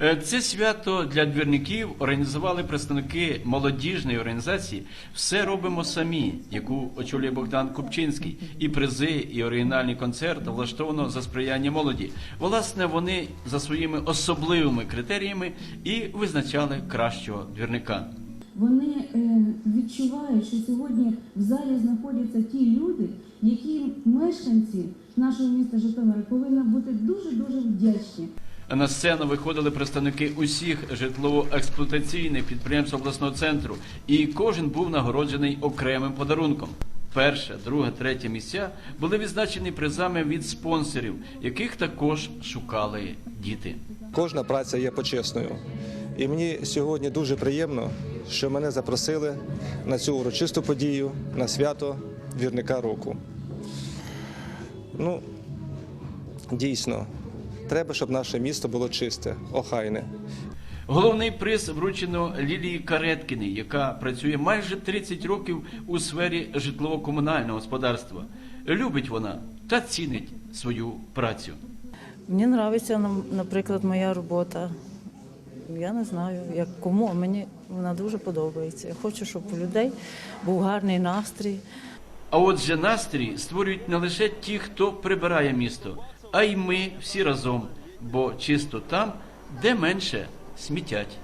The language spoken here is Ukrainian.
Е, Це свято для двірників організували представники молодіжної організації Все робимо самі, яку очолює Богдан Купчинський. І призи, і оригінальний концерт влаштовано за сприяння молоді. Власне, вони за своїми особливими критеріями і визначали кращого двірника. Вони е, відчувають, що сьогодні в залі знаходяться ті люди, які мешканці нашого міста Житомира повинні бути дуже дуже вдячні. На сцену виходили представники усіх житлово-експлуатаційних підприємств обласного центру, і кожен був нагороджений окремим подарунком. Перше, друге, третє місця були відзначені призами від спонсорів, яких також шукали діти. Кожна праця є почесною. І мені сьогодні дуже приємно, що мене запросили на цю урочисту подію, на свято двірника року. Ну, дійсно, треба, щоб наше місто було чисте, охайне. Головний приз вручено Лілії Кареткіній, яка працює майже 30 років у сфері житлово-комунального господарства. Любить вона та цінить свою працю. Мені подобається, наприклад, моя робота. Я не знаю, як кому, а мені вона дуже подобається. Я хочу, щоб у людей був гарний настрій. А отже, настрій створюють не лише ті, хто прибирає місто, а й ми всі разом, бо чисто там, де менше смітять.